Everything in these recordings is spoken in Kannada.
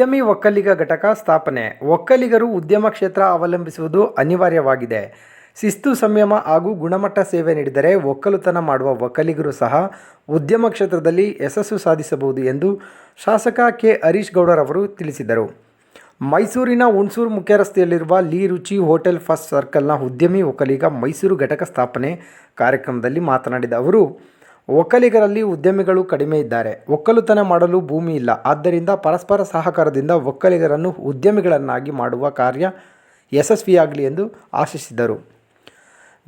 ಉದ್ಯಮಿ ಒಕ್ಕಲಿಗ ಘಟಕ ಸ್ಥಾಪನೆ. ಒಕ್ಕಲಿಗರು ಉದ್ಯಮ ಕ್ಷೇತ್ರ ಅವಲಂಬಿಸುವುದು ಅನಿವಾರ್ಯವಾಗಿದೆ. ಶಿಸ್ತು, ಸಂಯಮ ಹಾಗೂ ಗುಣಮಟ್ಟ ಸೇವೆ ನೀಡಿದರೆ ಒಕ್ಕಲುತನ ಮಾಡುವ ಒಕ್ಕಲಿಗರು ಸಹ ಉದ್ಯಮ ಕ್ಷೇತ್ರದಲ್ಲಿ ಯಶಸ್ಸು ಸಾಧಿಸಬಹುದು ಎಂದು ಶಾಸಕ ಕೆ. ಹರೀಶ್ ಗೌಡರವರು ತಿಳಿಸಿದರು. ಮೈಸೂರಿನ ಹುಣಸೂರು ಮುಖ್ಯ ರಸ್ತೆಯಲ್ಲಿರುವ ಲೀ ರುಚಿ ಹೋಟೆಲ್ ಫಸ್ಟ್ ಸರ್ಕಲ್ನ ಉದ್ಯಮಿ ಒಕ್ಕಲಿಗ ಮೈಸೂರು ಘಟಕ ಸ್ಥಾಪನೆ ಕಾರ್ಯಕ್ರಮದಲ್ಲಿ ಮಾತನಾಡಿದ ಅವರು ಒಕ್ಕಲಿಗರಲ್ಲಿ ಉದ್ಯಮಿಗಳು ಕಡಿಮೆ ಇದ್ದಾರೆ. ಒಕ್ಕಲುತನ ಮಾಡಲು ಭೂಮಿ ಇಲ್ಲ. ಆದ್ದರಿಂದ ಪರಸ್ಪರ ಸಹಕಾರದಿಂದ ಒಕ್ಕಲಿಗರನ್ನು ಉದ್ಯಮಿಗಳನ್ನಾಗಿ ಮಾಡುವ ಕಾರ್ಯ ಯಶಸ್ವಿಯಾಗಲಿ ಎಂದು ಆಶಿಸಿದರು.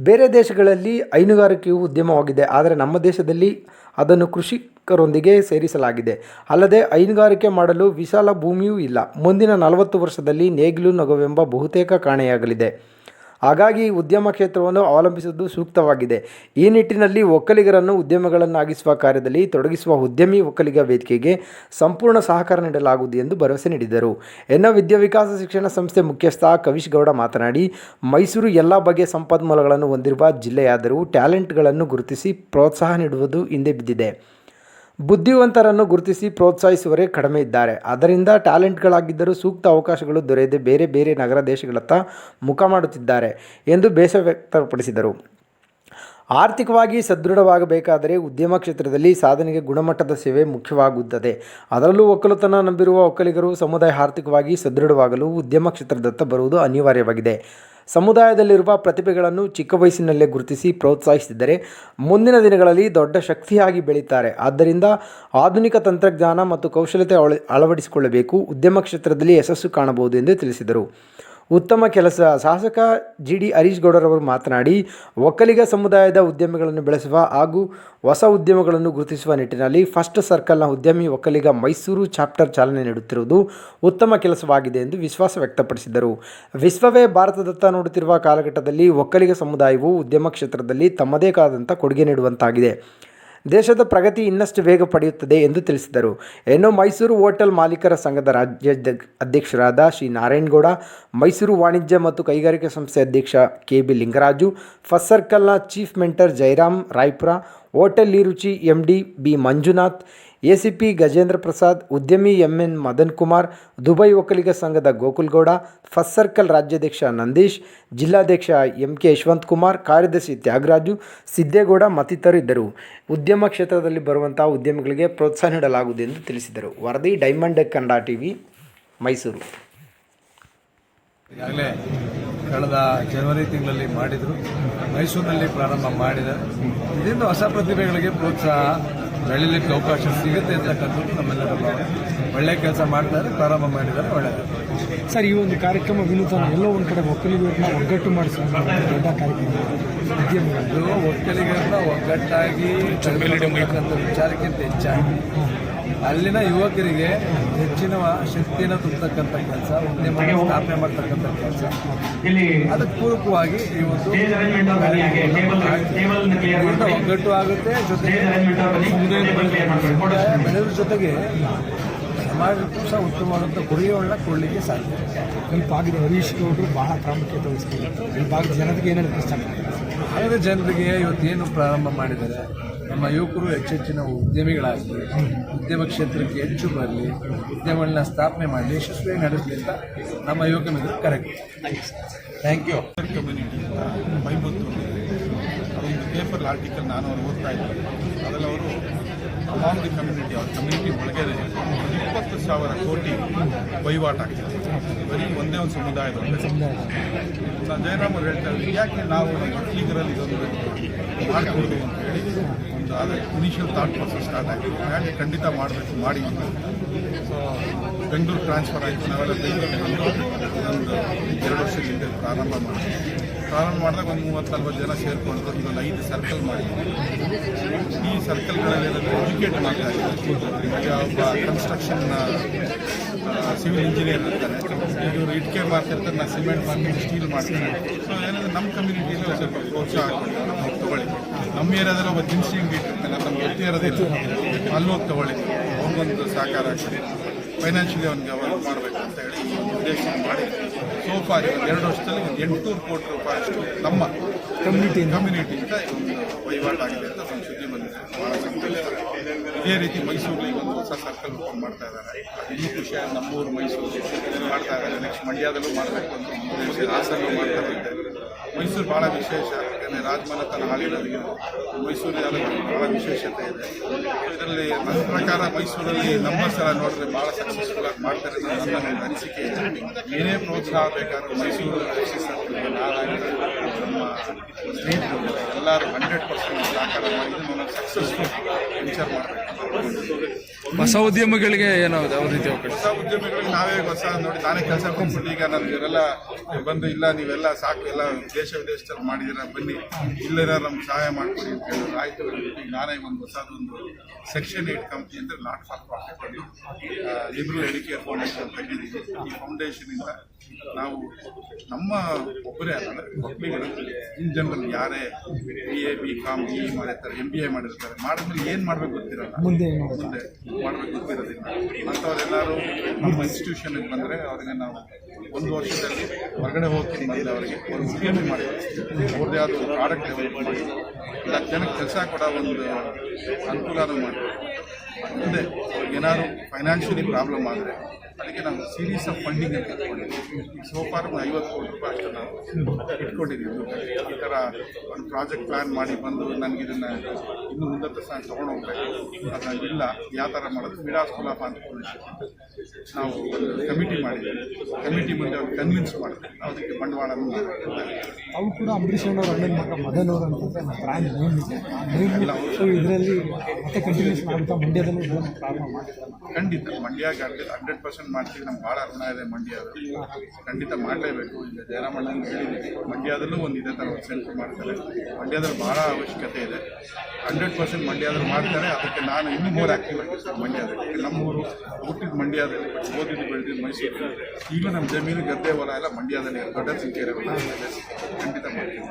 ಬೇರೆ ದೇಶಗಳಲ್ಲಿ ಹೈನುಗಾರಿಕೆಯು ಉದ್ಯಮವಾಗಿದೆ. ಆದರೆ ನಮ್ಮ ದೇಶದಲ್ಲಿ ಅದನ್ನು ಕೃಷಿಕರೊಂದಿಗೆ ಸೇರಿಸಲಾಗಿದೆ. ಅಲ್ಲದೆ ಹೈನುಗಾರಿಕೆ ಮಾಡಲು ವಿಶಾಲ ಭೂಮಿಯೂ ಇಲ್ಲ. ಮುಂದಿನ ನಲವತ್ತು ವರ್ಷದಲ್ಲಿ ನೇಗಿಲು ನಗುವೆಂಬ ಬಹುತೇಕ ಕಾಣೆಯಾಗಲಿದೆ. ಹಾಗಾಗಿ ಉದ್ಯಮ ಕ್ಷೇತ್ರವನ್ನು ಅವಲಂಬಿಸುವುದು ಸೂಕ್ತವಾಗಿದೆ. ಈ ನಿಟ್ಟಿನಲ್ಲಿ ಒಕ್ಕಲಿಗರನ್ನು ಉದ್ಯಮಗಳನ್ನಾಗಿಸುವ ಕಾರ್ಯದಲ್ಲಿ ತೊಡಗಿಸುವ ಉದ್ಯಮಿ ಒಕ್ಕಲಿಗ ವೇದಿಕೆಗೆ ಸಂಪೂರ್ಣ ಸಹಕಾರ ನೀಡಲಾಗುವುದು ಎಂದು ಭರವಸೆ ನೀಡಿದರು. ಎನ್ನ ವಿದ್ಯಾವಿಕಾಸ ಶಿಕ್ಷಣ ಸಂಸ್ಥೆ ಮುಖ್ಯಸ್ಥ ಕವಿಶ್ ಗೌಡ ಮಾತನಾಡಿ, ಮೈಸೂರು ಎಲ್ಲ ಬಗೆಯ ಸಂಪನ್ಮೂಲಗಳನ್ನು ಹೊಂದಿರುವ ಜಿಲ್ಲೆಯಾದರೂ ಟ್ಯಾಲೆಂಟ್ಗಳನ್ನು ಗುರುತಿಸಿ ಪ್ರೋತ್ಸಾಹ ನೀಡುವುದು ಹಿಂದೆ ಬಿದ್ದಿದೆ. ಬುದ್ಧಿವಂತರನ್ನು ಗುರುತಿಸಿ ಪ್ರೋತ್ಸಾಹಿಸುವರೇ ಕಡಿಮೆ ಇದ್ದಾರೆ. ಅದರಿಂದ ಟ್ಯಾಲೆಂಟ್ಗಳಾಗಿದ್ದರೂ ಸೂಕ್ತ ಅವಕಾಶಗಳು ದೊರೆಯದೆ ಬೇರೆ ಬೇರೆ ನಗರ ದೇಶಗಳತ್ತ ಮುಖ ಮಾಡುತ್ತಿದ್ದಾರೆ ಎಂದು ಬೇಸರ ವ್ಯಕ್ತಪಡಿಸಿದರು. ಆರ್ಥಿಕವಾಗಿ ಸದೃಢವಾಗಬೇಕಾದರೆ ಉದ್ಯಮ ಕ್ಷೇತ್ರದಲ್ಲಿ ಸಾಧನೆಗೆ ಗುಣಮಟ್ಟದ ಸೇವೆ ಮುಖ್ಯವಾಗುತ್ತದೆ. ಅದರಲ್ಲೂ ಒಕ್ಕಲುತನ ನಂಬಿರುವ ಒಕ್ಕಲಿಗರು ಸಮುದಾಯ ಆರ್ಥಿಕವಾಗಿ ಸದೃಢವಾಗಲು ಉದ್ಯಮ ಕ್ಷೇತ್ರದತ್ತ ಬರುವುದು ಅನಿವಾರ್ಯವಾಗಿದೆ. ಸಮುದಾಯದಲ್ಲಿರುವ ಪ್ರತಿಭೆಗಳನ್ನು ಚಿಕ್ಕ ವಯಸ್ಸಿನಲ್ಲೇ ಗುರುತಿಸಿ ಪ್ರೋತ್ಸಾಹಿಸಿದರೆ ಮುಂದಿನ ದಿನಗಳಲ್ಲಿ ದೊಡ್ಡ ಶಕ್ತಿಯಾಗಿ ಬೆಳೀತಾರೆ. ಆದ್ದರಿಂದ ಆಧುನಿಕ ತಂತ್ರಜ್ಞಾನ ಮತ್ತು ಕೌಶಲ್ಯತೆ ಅಳ ಅಳವಡಿಸಿಕೊಳ್ಳಬೇಕು. ಉದ್ಯಮ ಕ್ಷೇತ್ರದಲ್ಲಿ ಯಶಸ್ಸು ಕಾಣಬಹುದು ಎಂದು ತಿಳಿಸಿದರು. ಉತ್ತಮ ಕೆಲಸ. ಶಾಸಕ ಜಿ ಡಿ ಹರೀಶ್ ಗೌಡರವರು ಮಾತನಾಡಿ, ಒಕ್ಕಲಿಗ ಸಮುದಾಯದ ಉದ್ಯಮಿಗಳನ್ನು ಬೆಳೆಸುವ ಹಾಗೂ ಹೊಸ ಉದ್ಯಮಗಳನ್ನು ಗುರುತಿಸುವ ನಿಟ್ಟಿನಲ್ಲಿ ಫಸ್ಟ್ ಸರ್ಕಲ್ನ ಉದ್ಯಮಿ ಒಕ್ಕಲಿಗ ಮೈಸೂರು ಚಾಪ್ಟರ್ ಚಾಲನೆ ನೀಡುತ್ತಿರುವುದು ಉತ್ತಮ ಕೆಲಸವಾಗಿದೆ ಎಂದು ವಿಶ್ವಾಸ ವ್ಯಕ್ತಪಡಿಸಿದರು. ವಿಶ್ವವೇ ಭಾರತದತ್ತ ನೋಡುತ್ತಿರುವ ಕಾಲಘಟ್ಟದಲ್ಲಿ ಒಕ್ಕಲಿಗ ಸಮುದಾಯವು ಉದ್ಯಮ ಕ್ಷೇತ್ರದಲ್ಲಿ ತಮ್ಮದೇ ಆದಂಥ ಕೊಡುಗೆ ನೀಡುವಂತಾಗಿದೆ. ದೇಶದ ಪ್ರಗತಿ ಇನ್ನಷ್ಟು ವೇಗ ಪಡೆಯುತ್ತದೆ ಎಂದು ತಿಳಿಸಿದರು. ಇನ್ನು ಮೈಸೂರು ಹೋಟೆಲ್ ಮಾಲೀಕರ ಸಂಘದ ರಾಜ್ಯ ಅಧ್ಯಕ್ಷರಾದ ಶ್ರೀ ನಾರಾಯಣಗೌಡ ಮೈಸೂರು ವಾಣಿಜ್ಯ ಮತ್ತು ಕೈಗಾರಿಕಾ ಸಂಸ್ಥೆ ಅಧ್ಯಕ್ಷ K B Lingaraju first ಸರ್ಕಲ್ನ chief mentor Jayaram Raipura hotel Ruchi M D B Manjunath ACP Gajendra Prasad, ಉದ್ಯಮಿ M N Madan Kumar Dubai Vokkaliga ಸಂಘದ ಗೋಕುಲ್ಗೌಡ, ಫಸ್ಟ್ ಸರ್ಕಲ್ ರಾಜ್ಯಾಧ್ಯಕ್ಷ ನಂದೀಶ್, ಜಿಲ್ಲಾಧ್ಯಕ್ಷ ಎಂ ಕೆ ಯಶವಂತ್ ಕುಮಾರ್ ಕಾರ್ಯದರ್ಶಿ ತ್ಯಾಗರಾಜು, ಸಿದ್ದೇಗೌಡ ಮತ್ತಿತರರು ಇದ್ದರು ಉದ್ಯಮ ಕ್ಷೇತ್ರದಲ್ಲಿ ಬರುವಂಥ ಉದ್ಯಮಿಗಳಿಗೆ ಪ್ರೋತ್ಸಾಹ ನೀಡಲಾಗುವುದು ಎಂದು ತಿಳಿಸಿದರು. ವರದಿ ಡೈಮಂಡ್ ಕನ್ನಡ ಟಿವಿ, ಮೈಸೂರು. ಕಳೆದ ಜನವರಿ ತಿಂಗಳಲ್ಲಿ ಮಾಡಿದರು. ಮೈಸೂರಿನಲ್ಲಿ ಪ್ರಾರಂಭ ಮಾಡಿದೆ. ಇದರಿಂದ ಹೊಸ ಪ್ರತಿಭೆಗಳಿಗೆ ಪ್ರೋತ್ಸಾಹ ಬೆಳೀಲಿಕ್ಕೆ ಅವಕಾಶ ಸಿಗುತ್ತೆ ಅಂತಕ್ಕಂಥದ್ದು ನಮ್ಮೆಲ್ಲರ ಒಳ್ಳೆ ಕೆಲಸ ಮಾಡ್ತಾರೆ ಪ್ರಾರಂಭ ಮಾಡಿದ್ದಾರೆ ಒಳ್ಳೆಯದು. ಸರ್ ಈ ಒಂದು ಕಾರ್ಯಕ್ರಮ ವಿನೂತನ ಎಲ್ಲೋ ಒಂದು ಕಡೆ ಒಕ್ಕಲಿಗರನ್ನ ಒಗ್ಗಟ್ಟು ಮಾಡಿಸುವ ದೊಡ್ಡ ಕಾರ್ಯಕ್ರಮ. ಒಕ್ಕಲಿಗರನ್ನ ಒಗ್ಗಟ್ಟಾಗಿ ವಿಚಾರಕ್ಕಿಂತ ಹೆಚ್ಚಾಗಿ. ಅಲ್ಲಿನ ಯುವಕರಿಗೆ ಹೆಚ್ಚಿನ ಶಕ್ತಿಯನ್ನು ತುಂಬತಕ್ಕಂಥ ಕೆಲಸ ಉದ್ಯಮವನ್ನು ಸ್ಥಾಪನೆ ಮಾಡ್ತಕ್ಕಂಥ ಕೆಲಸ. ಅದಕ್ಕೆ ಪೂರಕವಾಗಿ ಈ ಒಂದು ಒಗ್ಗಟ್ಟು ಆಗುತ್ತೆ ಜೊತೆಗೆ ಬೆಳೆದ್ರ ಜೊತೆಗೆ ಸಮಾಜಕ್ಕೂ ಸಹ ಉತ್ತಮವಾದಂಥ ಗುರಿಗಳನ್ನ ಕೊಡಲಿಕ್ಕೆ ಸಾಧ್ಯ. ಈ ಭಾಗದ ಹರೀಶ್ ಗೌಡರು ಬಹಳ ಪ್ರಾಮುಖ್ಯತೆ ವಹಿಸ್ತಾರೆ ಈ ಭಾಗದ ಜನರಿಗೆ ಏನೇನು ಕಷ್ಟ ಅದೇ ಜನರಿಗೆ ಇವತ್ತೇನು ಪ್ರಾರಂಭ ಮಾಡಿದ್ದಾರೆ? ನಮ್ಮ ಯುವಕರು ಹೆಚ್ಚೆಚ್ಚಿನ ಉದ್ಯಮಿಗಳಾಗಲಿ, ಉದ್ಯಮ ಕ್ಷೇತ್ರಕ್ಕೆ ಹೆಚ್ಚು ಬರಲಿ, ಉದ್ಯಮಗಳನ್ನ ಸ್ಥಾಪನೆ ಮಾಡಲಿ ಯಶಸ್ವಿಯಾಗಿ ನಡೆಸಲಿ ಅಂತ ನಮ್ಮ ಯುವಕ ಮಿತ್ರರು ಕರೆಕ್ಟ್ ಥ್ಯಾಂಕ್ ಯು ಅದೊಂದು ಪೇಪರ್ ಆರ್ಟಿಕಲ್ ನಾನು ಅವ್ರು ಓದ್ತಾ ಇದ್ದೆ ಅದರಲ್ಲಿ ಅವರು ಅಮಾಂಗ್ ದಿ ಕಮ್ಯುನಿಟಿ ಅವ್ರ ಕಮ್ಯುನಿಟಿ ಒಳಗೆ ಇಪ್ಪತ್ತು ಸಾವಿರ ಕೋಟಿ ವಹಿವಾಟಾಗ್ತದೆ ಬರೀ ಒಂದೇ ಒಂದು ಸಮುದಾಯದ ನಾನು ಜಯರಾಮ್ ಅವ್ರು ಹೇಳ್ತಾ ಇದ್ರು ಯಾಕೆ ನಾವು ನಮ್ಮ ಇದೊಂದು ಮಾಡಿಕೊಡ್ದು ಅಂತ ಹೇಳಿ. ಒಂದು ಅದು ಇನಿಷಿಯಲ್ ಥಾಟ್ ಪ್ರೊಸೆಸ್ ಸ್ಟಾರ್ಟ್ ಆಗಿದೆ ಹಾಗೆ ಖಂಡಿತ ಮಾಡಬೇಕು, ಮಾಡಿ. ಸೊ ಬೆಂಗಳೂರು ಟ್ರಾನ್ಸ್ಫರ್ ಆಯಿತು. ನಾವೆಲ್ಲ ಬೆಂಗಳೂರಿಗೆ ಒಂದು ಎರಡು ವರ್ಷದ ಹಿಂದೆ ಪ್ರಾರಂಭ ಮಾಡಿ ಪ್ರಾರಂಭ ಮಾಡಿದಾಗ ಒಂದು ಮೂವತ್ತು ನಲ್ವತ್ತು ಜನ ಸೇರಿಕೊಂಡು ಒಂದು ಐದು ಸರ್ಕಲ್ ಮಾಡಿದ್ವಿ. ಈ ಸರ್ಕಲ್ಗಳಲ್ಲಿ ಎಜುಕೇಟ್ ಮಾಡ್ತಾ ಇದ್ದಾರೆ ಒಬ್ಬ ಕನ್ಸ್ಟ್ರಕ್ಷನ್ ಸಿವಿಲ್ ಇಂಜಿನಿಯರ್ ಇರ್ತಾರೆ. ಇವರು ಇಟ್ಕೆ ಮಾಡ್ತಿರ್ತಾರೆ ನಾನು ಸಿಮೆಂಟ್ ಮಾಡ್ತೀನಿ ಸ್ಟೀಲ್ ಮಾಡ್ತೀನಿ ಸೊ ಏನಂದ್ರೆ ನಮ್ಮ ಕಮ್ಯುನಿಟಿಯಲ್ಲಿ ಸ್ವಲ್ಪ ಪ್ರೋತ್ಸಾಹ ಆಗ್ತದೆ ನಮ್ಮ ತಗೊಳ್ಳಿ ನಮ್ಮ ಏರಿಯಾದಲ್ಲಿ ಒಬ್ಬ ದಿನಸಿ ಅಂಗಡಿ ಇಟ್ಟಿರ್ತಾನೆ ನಮ್ಮ ಗೊತ್ತೇ ಇರೋದಿಲ್ಲ ಅಲ್ಲಿ ಹೋಗಿ ತಗೊಳ್ಳಿ. ಒಂದು ಸಹಕಾರ ಆಗ್ತದೆ ಫೈನಾನ್ಷಿಯಲಿ ಅವ್ನಿಗೆ ವರ್ಕ್ ಮಾಡಬೇಕು ಅಂತ ಹೇಳಿ ಒಂದು ಉದ್ದೇಶ ಮಾಡಿ. ಸೋಫಾ ಎರಡು ವರ್ಷದಲ್ಲಿ ಒಂದು ಎಂಟುನೂರು ಕೋಟಿ ರೂಪಾಯಿ ಅಷ್ಟು ನಮ್ಮ ಕಮ್ಯುನಿಟಿ ಕಮ್ಯುನಿಟಿಯಿಂದ ಒಂದು ವಹಿವಾಟಾಗಿದೆ ಅಂತ ಒಂದು ಸುದ್ದಿ ಬಂದಿದೆ. ಭಾಳ ಇದೇ ರೀತಿ ಮೈಸೂರಲ್ಲಿ ಒಂದು ಹೊಸ ಸರ್ಕಲ್ ಓಪನ್ ಮಾಡ್ತಾ ಇದ್ದಾರೆ. ಇನ್ನೂ ಖುಷಿ ಆಗಿದೆ. ನಮ್ಮೂರು ಮೈಸೂರು ಮಾಡ್ತಾ ಇದ್ದಾರೆ. ನೆಕ್ಸ್ಟ್ ಮಂಡ್ಯದಲ್ಲೂ ಮಾಡಬೇಕು ಅಂತ ಒಂದು ಹಾಸನಲ್ಲೂ ಮಾಡ್ತಾ ಇದ್ದಾರೆ. ಮೈಸೂರು ಭಾಳ ವಿಶೇಷ. ಯಾಕಂದರೆ ರಾಜಮನೆತನ ಹಾಲಿನಲ್ಲಿ ಮೈಸೂರು ಭಾಳ ವಿಶೇಷತೆ ಇದೆ. ಇದರಲ್ಲಿ ನನ್ನ ಪ್ರಕಾರ ಮೈಸೂರಲ್ಲಿ ನಮ್ಮ ಸಲ ನೋಡಿದ್ರೆ ಭಾಳ ಸಕ್ಸಸ್ಫುಲ್ ಆಗಿ ಮಾಡ್ತಾರೆ ಅನ್ನೋದು ನನ್ನ ಅನಿಸಿಕೆ. ಇದೆ ಏನೇ ಪ್ರೋತ್ಸಾಹ ಬೇಕಾದ್ರೂ ಮೈಸೂರು ನಮ್ಮ ಸ್ನೇಹಿತರು ಎಲ್ಲರೂ ಹಂಡ್ರೆಡ್ ಪರ್ಸೆಂಟ್ ಸಹಕಾರ ಮಾಡಿದ್ದು ನಾನು ಸಕ್ಸಸ್ಫುಲ್ ವಿಚಾರ ಮಾಡಬೇಕು. ಹೊಸ ಉದ್ಯಮಗಳಿಗೆ ಏನೋ ಯಾವ ರೀತಿ ಹೊಸ ಉದ್ಯಮಿಗಳಿಗೆ ನಾವೇ ಹೊಸ ನೋಡಿ ನಾನೇ ಕೆಲಸ ಕೊಟ್ಬಿಟ್ಟು, ಈಗ ನಾನು ಇವರೆಲ್ಲ ಬಂದು ಇಲ್ಲ, ನೀವೆಲ್ಲ ಸಾಕು, ಎಲ್ಲ ದೇಶ ವಿದೇಶದಲ್ಲಿ ಮಾಡಿದಿರ ಬನ್ನಿ ಇಲ್ಲೇನ ನಮ್ಗೆ ಸಹಾಯ ಮಾಡ್ಕೊಡಿ ಅಂತ ಹೇಳಿದ್ರು. ಆಯ್ತು ಈಗ ನಾನೇ ಒಂದು ಹೊಸದೊಂದು ಸೆಕ್ಷನ್ ಏಟ್ ಕಂಪ್ನಿ ಅಂದರೆ ನಾಟ್ ಫಾರ್ ಪ್ರಾಫಿಟ್ ಅಲ್ಲಿ ಲಿಬ್ರಲ್ ಎಡಿಕೇರ್ ಫೌಂಡೇಶನ್ ತೆಗೆದಿದ್ದೀವಿ. ಈ ಫೌಂಡೇಶನಿಂದ ನಾವು ನಮ್ಮ ಒಬ್ಬರೇ ಅಲ್ಲ ಮಕ್ಕಳಿಗೆ ಇನ್ ಜನರಲ್ ಯಾರೇ B A B com B ಮಾಡಿರ್ತಾರೆ ಎಂ ಬಿ ಎ ಮಾಡಿರ್ತಾರೆ. ಮಾಡಿದ್ಮೇಲೆ ಏನು ಮಾಡಬೇಕು ಗೊತ್ತಿರಲ್ಲ. ಮುಂದೆ ಏನು ಮಾಡೋದು? ಮುಂದೆ ಮಾಡಬೇಕು ನಮ್ಮ ಇನ್ಸ್ಟಿಟ್ಯೂಷನ್ಗೆ ಬಂದರೆ ಅವರಿಗೆ ನಾವು ಒಂದು ವರ್ಷದಲ್ಲಿ ಹೊರಗಡೆ ಹೋಗ್ತೀನಿ ಬಂದರೆ ಅವರಿಗೆ ಒಂದು ಉದ್ಯಮಿ ಮಾಡಿ ಅವ್ರದ್ದೇ ಆದ ಪ್ರಾಡಕ್ಟ್ ಡೆವಲಪ್ ಮಾಡಿ ಹತ್ತು ಜನಕ್ಕೆ ಕೆಲಸ ಕೊಡೋ ಒಂದು ಅನುಕೂಲನೂ ಮಾಡಿ ಮುಂದೆ ಅವ್ರಿಗೆ ಏನಾದ್ರು ಫೈನಾನ್ಷಿಯಲಿ ಪ್ರಾಬ್ಲಮ್ ಆದರೆ ಅದಕ್ಕೆ ನಾವು ಸೀರೀಸ್ ಆಫ್ ಫಂಡಿಂಗ್ ಅಂತ ಇಟ್ಕೊಂಡಿದ್ದೀವಿ ಸೋಫಾರ್ ಒಂದು ಐವತ್ತು ಕೋಟಿ ರೂಪಾಯಿ ಅಷ್ಟು ನಾವು ಇಟ್ಕೊಂಡಿದ್ದೀವಿ ಈ ಥರ ಒಂದು ಪ್ರಾಜೆಕ್ಟ್ ಪ್ಲ್ಯಾನ್ ಮಾಡಿ ಬಂದು ನನಗೆ ಇದನ್ನು ಇನ್ನು ಮುಂದಕ್ಕೆ ಸ್ಥಾನ ತೊಗೊಂಡು ಹೋಗ್ಬೇಕು ಅದನ್ನ ಇಲ್ಲ ಯಾವ ಥರ ಮಾಡೋದು? ಮಿಡಾ ಸ್ಕೂಲ್ ಆಫ್ ಆಂಟ್ರಪ್ರಿನರ್ಶಿಪ್ ನಾವು ಒಂದು ಕಮಿಟಿ ಮಾಡಿದ್ದೀವಿ. ಕಮಿಟಿ ಮುಂದೆ ಅವ್ರು ಕನ್ವಿನ್ಸ್ ಮಾಡಿದ್ವಿ ಅದಕ್ಕೆ ಬಂಡವಾಳ. ಅವು ಕೂಡ ಅಂಬರೀಷ್ ಅವ್ರ ಅಣ್ಣನ ಮಗ ನೇಮ್ ಇದೆ. ನೇಮ್ ಸೊ ಇದರಲ್ಲಿ ಮತ್ತೆ ಕಂಟಿನ್ಯೂಸ್ ಆಗುತ್ತಾ ಮಂಡ್ಯದಲ್ಲೂ ಪ್ರಾರಂಭ ಮಾಡಿದ್ದಾರೆ. ಖಂಡಿತ ಮಂಡ್ಯ ಹಂಡ್ರೆಡ್ ಪರ್ಸೆಂಟ್ ಮಾಡ್ತೀವಿ, ನಮ್ಗೆ ಭಾಳ ಋಣ ಇದೆ ಮಂಡ್ಯ ಖಂಡಿತ ಮಾಡಲೇಬೇಕು. ಈಗ ಜಯರಾಮಣ್ಣನ ಹೇಳಿದ್ದೀವಿ ಮಂಡ್ಯದಲ್ಲೂ ಒಂದು ಇದೇ ಥರ ಒಂದು ಸೆಂಟರ್ ಮಾಡ್ತಾರೆ. ಮಂಡ್ಯದಲ್ಲಿ ಭಾಳ ಅವಶ್ಯಕತೆ ಇದೆ. ಹಂಡ್ರೆಡ್ ಪರ್ಸೆಂಟ್ ಮಂಡ್ಯದಲ್ಲಿ ಮಾಡ್ತಾರೆ, ಅದಕ್ಕೆ ನಾನು ಇನ್ನೂ ಮೂರು ಆ್ಯಕ್ಟಿವ್ ಆಗಿರ್ತೀನಿ ಮಂಡ್ಯದಲ್ಲಿ. ನಮ್ಮೂರು ಹುಟ್ಟಿದ ಮಂಡ್ಯದಲ್ಲಿ ಓದಿದ್ದು ಬೆಳೆದಿದ್ದು ಮೈಸೂರು. ಈಗ ನಮ್ಮ ಜಮೀನು ಗದ್ದೆ ಹೊಲ ಎಲ್ಲ ಮಂಡ್ಯದಲ್ಲಿ. ದೊಡ್ಡ ಸಂಖ್ಯೆ ಖಂಡಿತ.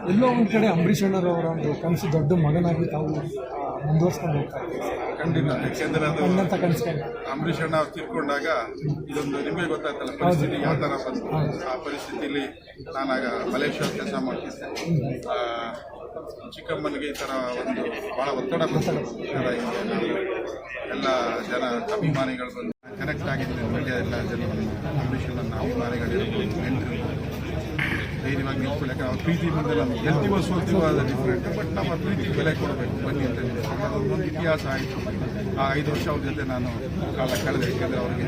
ಎಲ್ಲೋ ಒಂದು ಕಡೆ ಅಂಬರೀಷ್ ಅಣ್ಣರವರ ಒಂದು ಕನಸು ದೊಡ್ಡ ಮಗನಾಗಿ ತಾವು ಮುಂದುವರ್ಸ್ಕೊಂಡು ಹೋಗ್ತಾ ಇದ್ದೀವಿ. ಖಂಡಿತ. ಯಾಕೆಂದರೆ ಅದು ಕನಸ್ಕೊಂಡು ಅಂಬರೀಷ್ ಅಣ್ಣ ಅವ್ರು ತೀರ್ಕೊಂಡಾಗ ಇದೊಂದು ನಿಮಗೆ ಗೊತ್ತಾಯ್ತಲ್ಲ ಪರಿಸ್ಥಿತಿ ಯಾವ ಥರ ಬಂತು? ಆ ಪರಿಸ್ಥಿತಿಯಲ್ಲಿ ನಾನಾಗ ಮಲೇಷ್ಯಾ ಕೆಲಸ ಮಾಡ್ತಿದ್ದೆ. ಆ, ಚಿಕ್ಕಮ್ಮನಿಗೆ ಈ ಥರ ಒಂದು ಭಾಳ ಒತ್ತಡ ಹಿಂಗೆ ಎಲ್ಲ ಜನ ಅಭಿಮಾನಿಗಳು ಬಂದು ಕನೆಕ್ಟ್ ಆಗಿದ್ದೆ. ಮಂಡ್ಯ ಎಲ್ಲ ಜನ ಅಂಬರೀಷ್ ಅಣ್ಣನ ಅಭಿಮಾನಿಗಳಿರ್ಬೋದು ನೆಂಟರಿರ್ಬೋದು ಧೈರ್ಯವಾಗಿ ನಿಂತ್ಕೊಳ್ಳೋಕೆ ಅವ್ರ ಪ್ರೀತಿ ನಾವು ಗೆಲ್ತೀವೋ ಸೋಲ್ತೀವೋ ಅದು ಡಿಫ್ರೆಂಟ್ ಬಟ್ ನಾವು ಆ ಪ್ರೀತಿ ಬೆಲೆ ಕೊಡಬೇಕು. ಬನ್ನಿ ಅಂತ ಹೇಳಿದ್ರು. ಒಂದು ಇತಿಹಾಸ ಆಯಿತು. ಆ ಐದು ವರ್ಷ ಅವ್ರ ಜೊತೆ ನಾನು ಕಾಲ ಕಳೆದೆ. ಯಾಕೆಂದರೆ ಅವರಿಗೆ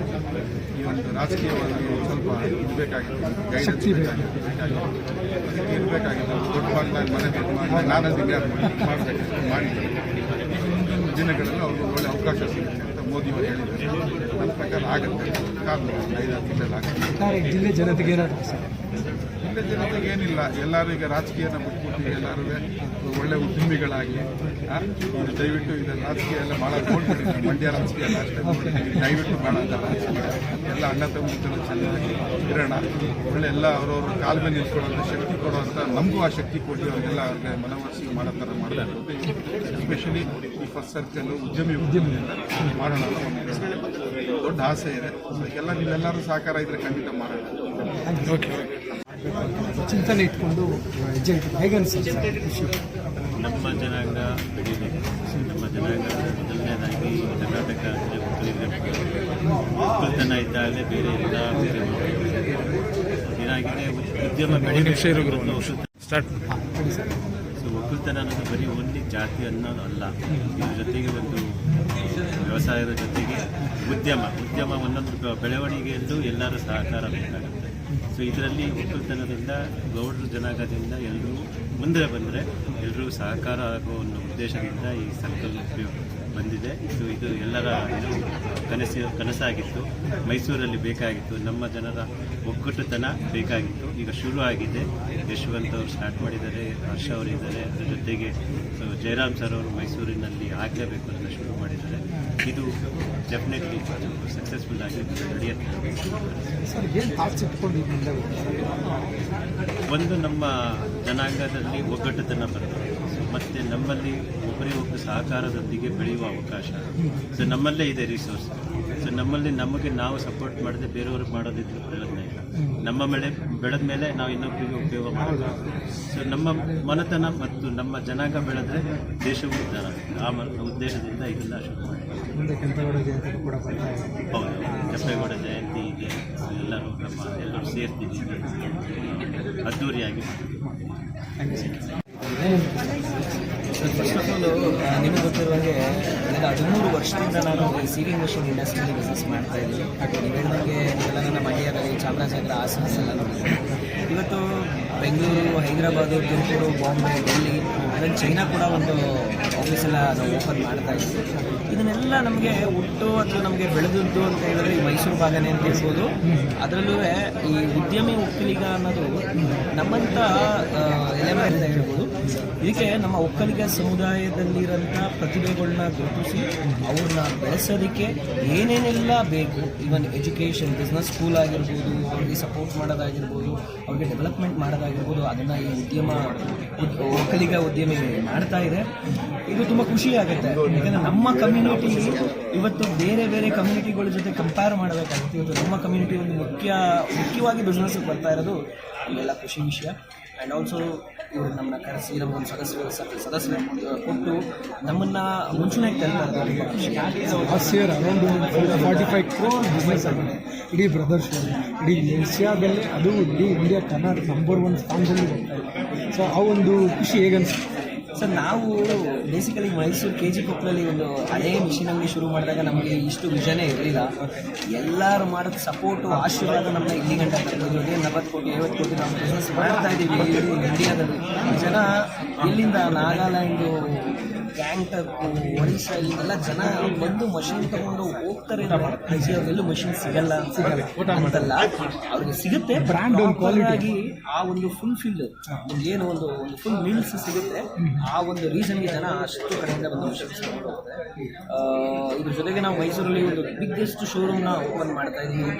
ಈ ಒಂದು ರಾಜಕೀಯವಾಗಿ ಸ್ವಲ್ಪ ಇರಬೇಕಾಗಿತ್ತು ಬೇಕಾಗಿತ್ತು. ಗೈಡೆನ್ಸ್ ಅದಕ್ಕೆ ಇರಬೇಕಾಗಿತ್ತು ದೊಡ್ಡ ಭಾಗದಾಗ ಮನೆ ಬೇಕು ನಾನು ಅದಕ್ಕೆ ಮಾಡಬೇಕು ಮಾಡಿ. ಮುಂದಿನ ದಿನಗಳಲ್ಲಿ ಅವ್ರಿಗೆ ಒಳ್ಳೆ ಅವಕಾಶ ಸಿಗುತ್ತೆ ಅಂತ ಮೋದಿಯವರು ಹೇಳಿದ್ದಾರೆ ನನ್ನ ಪ್ರಕಾರ ಆಗುತ್ತೆ ಕಾರಣ ಐದಾರು ತಿಂಗಳಲ್ಲಿ ಆಗುತ್ತೆ ಜಿಲ್ಲೆ ಜನತೆಗೆ ಏನಾಗುತ್ತೆ ಆಸೆ? ಇಲ್ಲ ಜನತೆಗೆ ಏನಿಲ್ಲ, ಎಲ್ಲರೂ ಈಗ ರಾಜಕೀಯನ ಬಿಟ್ಬಿಟ್ಟು ಎಲ್ಲರೂ ಒಳ್ಳೆ ಉದ್ಯಮಿಗಳಾಗಿ ದಯವಿಟ್ಟು ಇದು ರಾಜಕೀಯ ಎಲ್ಲ ಭಾಳ ನೋಡ್ಬಿಟ್ಟಿದೆ ಮಂಡ್ಯ ರಾಜಕೀಯ. ದಯವಿಟ್ಟು ಬೇಡ ಅಂತ ರಾಜಕೀಯ ಎಲ್ಲ ಅಣ್ಣ ತಮ್ಮ ಚೆನ್ನಾಗಿ ಇರೋಣ. ಒಳ್ಳೆ ಎಲ್ಲ ಅವರವ್ರ ಕಾಲ ಮೇಲೆ ನಿಂತ್ಕೊಳ್ಳೋಂಥ ಶಕ್ತಿ ಕೊಡುವಂಥ, ನಮಗೂ ಆ ಶಕ್ತಿ ಕೊಟ್ಟು ಅವರಿಗೆಲ್ಲ ಅವ್ರಿಗೆ ಮನವರಿಸಿ ಮಾಡೋ ಥರ ಮಾಡಬೇಕು ಎಸ್ಪೆಷಲಿ ಈ ಫಸ್ಟ್ ಸರ್ಕಲ್ಲು ಉದ್ಯಮಿ ಉದ್ಯಮದಿಂದ ಮಾಡೋಣ ದೊಡ್ಡ ಆಸೆ ಇದೆ. ಎಲ್ಲ ನೀವೆಲ್ಲರೂ ಸಹಕಾರ ಇದ್ರೆ ಖಂಡಿತ ಮಾಡೋಣ. ಚಿಂತನೆ ಇಟ್ಕೊಂಡು ಹೆಜ್ಜೆ ಇಟ್ಟು ಹೇಗೆ ಅನಿಸುತ್ತೆ ನಮ್ಮ ಜನಾಂಗ ಬೆಳೀಬೇಕು ನಮ್ಮ ಜನಾಂಗ ಮೊದಲನೇದಾಗಿ ಕರ್ನಾಟಕ ಒಕ್ಕಲ್ತನ ಇದ್ದಾಗಲೇ ಬೇರೆ ಎಲ್ಲ ಬೇರೆ ಏನಾಗಿದೆ? ಉದ್ಯಮ ಬೆಳಿಬೇಕು ಸ್ಟಾರ್ಟ್ ಸೊ ಒಕ್ಕಲ್ತನ ಅನ್ನೋದು ಬರೀ ಒಂದು ಜಾತಿ ಅನ್ನೋದು ಅಲ್ಲ ಇದ್ರ ಜೊತೆಗೆ ಒಂದು ವ್ಯವಸಾಯದ ಜೊತೆಗೆ ಉದ್ಯಮ. ಉದ್ಯಮ ಒಂದೊಂದು ಬೆಳವಣಿಗೆಯಲ್ಲೂ ಎಲ್ಲರೂ ಸಹಕಾರ ಬೇಕಾಗುತ್ತೆ. ಸೊ ಇದರಲ್ಲಿ ಒಕ್ಕಲ್ತನದಿಂದ, ಗೌಡ್ರ ಜನಾಂಗದಿಂದ ಎಲ್ಲರೂ ಮುಂದೆ ಬಂದರೆ ಎಲ್ಲರೂ ಸಹಕಾರ ಆಗೋ ಅನ್ನೋ ಉದ್ದೇಶದಿಂದ ಈ ಸಂಕಲ್ಪ ಬಂದಿದೆ. ಸೊ ಇದು ಎಲ್ಲರ ಕನಸು, ಕನಸಾಗಿತ್ತು. ಮೈಸೂರಲ್ಲಿ ಬೇಕಾಗಿತ್ತು. ನಮ್ಮ ಜನರ ಒಗ್ಗಟ್ಟುತನ ಬೇಕಾಗಿತ್ತು. ಈಗ ಶುರು ಆಗಿದೆ. ಯಶವಂತ್ ಅವರು ಸ್ಟಾರ್ಟ್ ಮಾಡಿದ್ದಾರೆ, ಹರ್ಷ ಅವರಿದ್ದಾರೆ. ಅದರ ಜೊತೆಗೆ ಜಯರಾಮ್ ಸರ್ ಅವರು ಮೈಸೂರಿನಲ್ಲಿ ಆಗಲೇಬೇಕು ಅಂತ ಶುರು ಮಾಡಿದ್ದಾರೆ. ಇದು ಡೆಫಿನೆಟ್ಲಿ ಸಕ್ಸಸ್ಫುಲ್ ಆಗಿ ನಡೆಯುತ್ತೆ? ಒಂದು ನಮ್ಮ ಜನಾಂಗದಲ್ಲಿ ಒಗ್ಗಟ್ಟುತನ ಬರ್ತದೆ ಮತ್ತು ನಮ್ಮಲ್ಲಿ ಒಬ್ಬರಿಗೊಬ್ಬರು ಸಹಕಾರದೊಂದಿಗೆ ಬೆಳೆಯುವ ಅವಕಾಶ. ಸೊ ನಮ್ಮಲ್ಲೇ ಇದೆ ರಿಸೋರ್ಸ್ ಸೊ ನಮ್ಮಲ್ಲಿ ನಮಗೆ ನಾವು ಸಪೋರ್ಟ್ ಮಾಡದೆ ಬೇರೆಯವ್ರಿಗೆ ಮಾಡೋದಿದ್ರೆ ಪ್ರಯೋಜನ ಇಲ್ಲ. ನಮ್ಮ ಬೆಳೆ ಬೆಳೆದ ಮೇಲೆ ನಾವು ಇನ್ನೊಬ್ಬರಿಗೆ ಉಪಯೋಗ ಮಾಡಬೇಕು ಸೊ ನಮ್ಮ ಮನತನ ಮತ್ತು ನಮ್ಮ ಜನಾಂಗ ಬೆಳೆದ್ರೆ ದೇಶವೂ ಉದ್ದಾರ ಆ ಉದ್ದೇಶದಿಂದ ಇದನ್ನು ಶುರು ಮಾಡಿ ಕೆಂಪೇಗೌಡ ಜಯಂತಿ ಇದೆ. ಹೌದು. ಕೆಂಪೇಗೌಡ ಜಯಂತಿ ಇದೆ. ಎಲ್ಲರೂ ನಮ್ಮ ಎಲ್ಲರೂ ಸೇರ್ತಿದ್ದೀವಿ. ಅದ್ಧೂರಿಯಾಗಿ ಮಾಡ್ತೀವಿ. ಫಸ್ಟ್ ಆಫ್ ಆಲ್ ನಿಮಗೆ ಗೊತ್ತಿರುವಾಗೆ ಕಳೆದ ಹದಿಮೂರು ವರ್ಷದಿಂದ ನಾನು ಈ ಸೀವಿಂಗ್ ಮಿಷಿನ್ ಇಂಡಸ್ಟ್ರಿಯಲ್ಲಿ ಬಿಸ್ನೆಸ್ ಮಾಡ್ತಾ ಇದ್ದೀನಿ. ನೀವು ಹೇಳಿದಂಗೆ ನೀವೆಲ್ಲ ನನ್ನ ಮಂಡ್ಯದಲ್ಲಿ ಚಾಮರಾಜನಗರ ಹಾಸನ ಎಲ್ಲ ನೋಡಿದ್ದೀನಿ. ಇವತ್ತು ಬೆಂಗಳೂರು, ಹೈದರಾಬಾದು, ತುಮಕೂರು, ಬಾಂಬೆ, ಡೆಲ್ಲಿ ಅದನ್ನು ಚೈನಾ ಕೂಡ ಒಂದು ಆಫೀಸೆಲ್ಲ ನಾವು ಓಪನ್ ಮಾಡ್ತಾ ಇದ್ದೀವಿ. ಇದನ್ನೆಲ್ಲ ನಮಗೆ ಹುಟ್ಟು ಅಥವಾ ನಮಗೆ ಬೆಳೆದದ್ದು ಅಂತ ಹೇಳಿದ್ರೆ ಈ ಮೈಸೂರು ಭಾಗನೇ ಅಂತ ಹೇಳ್ಬೋದು. ಅದರಲ್ಲೂ ಈ ಉದ್ಯಮಿ ಒಕ್ಕಲಿಗ ಅನ್ನೋದು ನಮ್ಮಂಥ ಎಲೆಮೆ ಅಂತ ಹೇಳ್ಬೋದು. ಇದಕ್ಕೆ ನಮ್ಮ ಒಕ್ಕಲಿಗ ಸಮುದಾಯದಲ್ಲಿರೋಂಥ ಪ್ರತಿಭೆಗಳನ್ನ ಗುರುತಿಸಿ ಅವ್ರನ್ನ ಬೆಳೆಸೋದಕ್ಕೆ ಏನೇನೆಲ್ಲ ಬೇಕು. ಇವನ್ ಎಜುಕೇಷನ್ ಬಿಸ್ನೆಸ್ ಸ್ಕೂಲ್ ಆಗಿರ್ಬೋದು, ಅವ್ರಿಗೆ ಸಪೋರ್ಟ್ ಮಾಡೋದಾಗಿರ್ಬೋದು, ಅವ್ರಿಗೆ ಡೆವಲಪ್ಮೆಂಟ್ ಮಾಡೋದಾಗಿರ್ಬೋದು ಅದನ್ನು ಈ ಉದ್ಯಮ ಉದ್- ಒಕ್ಕಲಿಗ ಉದ್ಯಮಿ ಮಾಡ್ತಾ ಇದೆ. ಇದು ತುಂಬ ಖುಷಿ ಆಗುತ್ತೆ. ಯಾಕಂದರೆ ನಮ್ಮ ಕಮ್ಯುನಿಟಿ ಇವತ್ತು ಬೇರೆ ಬೇರೆ ಕಮ್ಯುನಿಟಿಗಳ ಜೊತೆ ಕಂಪೇರ್ ಮಾಡಬೇಕಾಗುತ್ತೆ. ಇವತ್ತು ನಮ್ಮ ಕಮ್ಯುನಿಟಿ ಒಂದು ಮುಖ್ಯ, ಮುಖ್ಯವಾಗಿ ಬಿಸ್ನೆಸ್ಗೆ ಬರ್ತಾ ಇರೋದು ಇಲ್ಲೆಲ್ಲ ಖುಷಿ ವಿಷಯ. ಆ್ಯಂಡ್ ಆಲ್ಸೋ ಇವರು ನಮ್ಮನ್ನ ಕರೆಸಿ ನಮಗೊಂದು ಸದಸ್ಯರ ಸದಸ್ಯರು ಕೊಟ್ಟು ನಮ್ಮನ್ನ ಮುಂಚೂಣಿ ಫಾರ್ಟಿ ಫೈವ್ ಕ್ರೋರ್ ಬಿಸ್ನೆಸ್ ಆಗಿದೆ. ಇಡೀ ಬ್ರದರ್ಸ್ ಇಡೀ ಏಷ್ಯಾದಲ್ಲೇ ಅದು ಇಡೀ ಇಂಡಿಯಾ ಕರ್ನಾಟಕ ನಂಬರ್ ಒನ್ ಸ್ಥಾನದಲ್ಲಿ ಬರ್ತಾ ಇದೆ. ಸೊ ಆ ಒಂದು ಖುಷಿ ಹೇಗನ್ಸುತ್ತೆ? ಸರ್ ನಾವು ಬೇಸಿಕಲಿ ಮೈಸೂರು ಕೆ ಜಿ ಕೊಪ್ಪಲಲ್ಲಿ ಒಂದು ಹಳೇ ಮಿಷಿನ್ ಅಂಗಡಿ ಶುರು ಮಾಡಿದಾಗ ನಮಗೆ ಇಷ್ಟು ವಿಷನೇ ಇರಲಿಲ್ಲ. ಎಲ್ಲರೂ ಮಾಡೋದು ಸಪೋರ್ಟು ಆಶೀರ್ವಾದ ನಮ್ಮ ಇಲ್ಲಿ ಗಂಟೆ ಅದೇ ನಲವತ್ತು ಕೋಟಿ, ಐವತ್ತು ಕೋಟಿ ನಾವು ಬಿಸ್ನೆಸ್ ಮಾಡ್ತಾ ಇದ್ದೀವಿ ಇಡೀ ಇಂಡಿಯಾದಲ್ಲಿ ಜನ ಇಲ್ಲಿಂದ ನಾಗಾಲ್ಯಾಂಡು ಗ್ಯಾಂಗ್ಟಕ್ ಒಡಿಶಾ ಇಲ್ಲೆಲ್ಲ ಜನ ಬಂದು ಮಷಿನ್ ತಗೊಂಡು ಹೋಗ್ತಾರೆ ಎಲ್ಲೂ ಮಷಿನ್ ಸಿಗಲ್ಲ ಸಿಗಲ್ಲ. ಅಂತಲ್ಲ ಅವ್ರಿಗೆ ಸಿಗುತ್ತೆ. Brand quality. ಆ ಒಂದು ಫುಲ್ ಫಿಲ್ ಏನು ಒಂದು ಒಂದು ಫುಲ್ ಮೀಲ್ಸ್ ಸಿಗುತ್ತೆ. ಆ ಒಂದು ರೀಸನ್ಗೆ ಜನ ಅಷ್ಟು ಕಡೆಯಿಂದ ಬಂದು ಮಷಿನ್ಸ್ ತಗೊಂಡು ಹೋಗ್ತಾರೆ. ಇದ್ರ ಜೊತೆಗೆ ನಾವು ಮೈಸೂರಲ್ಲಿ ಒಂದು ಬಿಗ್ಗೆಸ್ಟ್ ಶೋರೂಮ್ನ ಓಪನ್ ಮಾಡ್ತಾ ಇದ್ದೀವಿ.